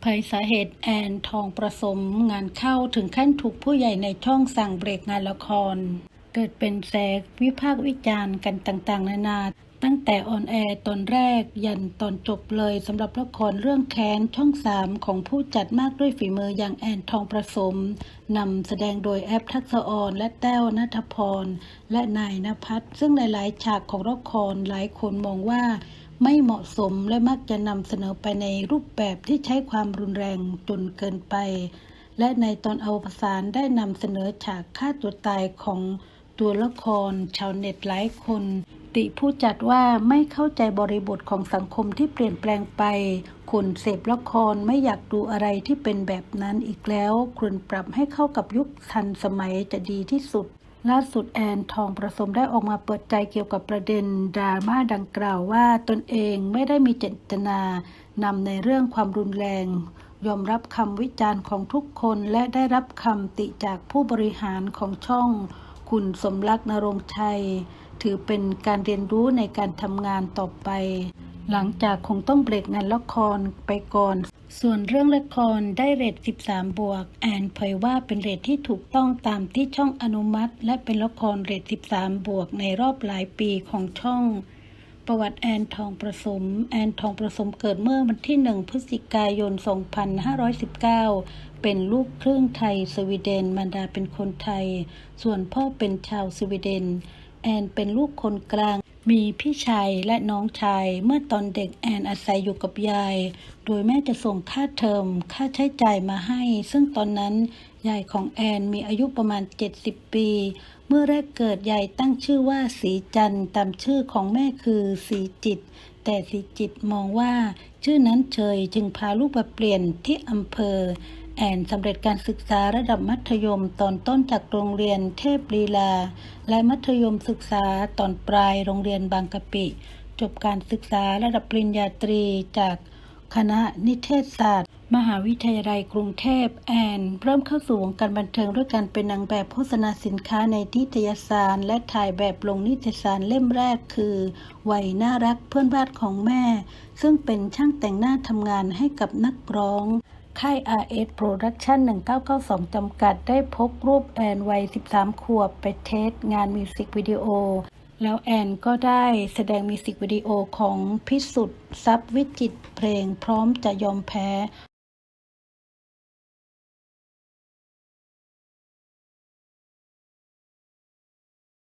เผยสาเหตุแอนทองประสมงานเข้าถึงขั้นถูกผู้ใหญ่ในช่องสั่งเบรกงานละคร เกิดเป็นแสกวิพากษ์วิจารณ์กันต่างๆ นานา ตั้งแต่ออนแอร์ตอนแรกยันตอนจบเลยสำหรับละครเรื่องแค้นช่องสามของผู้จัดมากด้วยฝีมืออย่างแอนทองประสมนำแสดงโดยแอปทักษออนและแต้วนัทพร และนายนภัสซึ่งหลายๆ ฉากของละครหลายคนมองว่า ไม่เหมาะสมและมักจะนำเสนอไปในรูปแบบที่ใช้ความรุนแรงจนเกินไป และในตอนอวสานได้นำเสนอฉากฆ่าตัวตายของตัวละคร ชาวเน็ตหลายคน ติผู้จัดว่าไม่เข้าใจบริบทของสังคมที่เปลี่ยนแปลงไป คนเสพละครไม่อยากดูอะไรที่เป็นแบบนั้นอีกแล้ว ควรปรับให้เข้ากับยุคทันสมัยจะดีที่สุด ล่าสุดแอนทองประสมได้ออกมาเปิดใจเกี่ยวกับประเด็นดราม่าดังกล่าวว่าตนเองไม่ได้มีเจตนานำในเรื่องความรุนแรง ยอมรับคำวิจารณ์ของทุกคนและได้รับคำติจากผู้บริหารของช่อง คุณสมรักนรงชัย ถือเป็นการเรียนรู้ในการทำงานต่อไป หลังจากคงต้องเบรกงานละครไปก่อน ส่วนเรื่องละครได้เรท 13 บวก แอนเผยว่าเป็นเรทที่ถูกต้องตามที่ช่องอนุมัติ และเป็นละครเรท 13 บวกในรอบหลายปีของช่อง ประวัติแอนทองประสม แอนทองประสมเกิดเมื่อวันที่ 1 พฤศจิกายน 2519 เป็นลูกครึ่งไทยสวีเดนมารดาเป็นคนไทย ส่วนพ่อเป็นชาวสวีเดน แอนเป็นลูกคนกลาง มีพี่ชายและน้องชาย เมื่อตอนเด็กแอนอาศัยอยู่กับยาย โดยแม่จะส่งค่าเทอมค่าใช้จ่ายมาให้ ซึ่งตอนนั้นยายของแอนมีอายุประมาณ 70 ปี เมื่อแรกเกิดยายตั้งชื่อว่าสีจันตามชื่อของแม่คือสีจิต แต่สีจิตมองว่า ชื่อนั้นเฉยจึงพาลูกมาเปลี่ยนที่อำเภอ แอนสำเร็จการศึกษาระดับมัธยมตอนต้นจากโรงเรียนเทพลีลา และมัธยมศึกษาตอนปลายโรงเรียนบางกะปิ จบการศึกษาระดับปริญญาตรีจากคณะนิเทศศาสตร์ มหาวิทยาลัยกรุงเทพแอน เริ่มเข้าสู่วงการบันเทิงด้วยการเป็นนางแบบโฆษณาสินค้าในนิตยสาร และถ่ายแบบลงนิตยสารเล่มแรกคือวัยน่ารักเพื่อนบ้านของแม่ ซึ่งเป็นช่างแต่งหน้าทำงานให้กับนักร้อง ค่าย RS Production 1992 จำกัดได้พบรูปแอนวัย 13 ขวบไปเทสงานมิวสิกวิดีโอ แล้วแอนก็ได้แสดงมิวสิกวิดีโอของพิสุทธิ์ทรัพย์วิจิตเพลงพร้อมจะยอมแพ้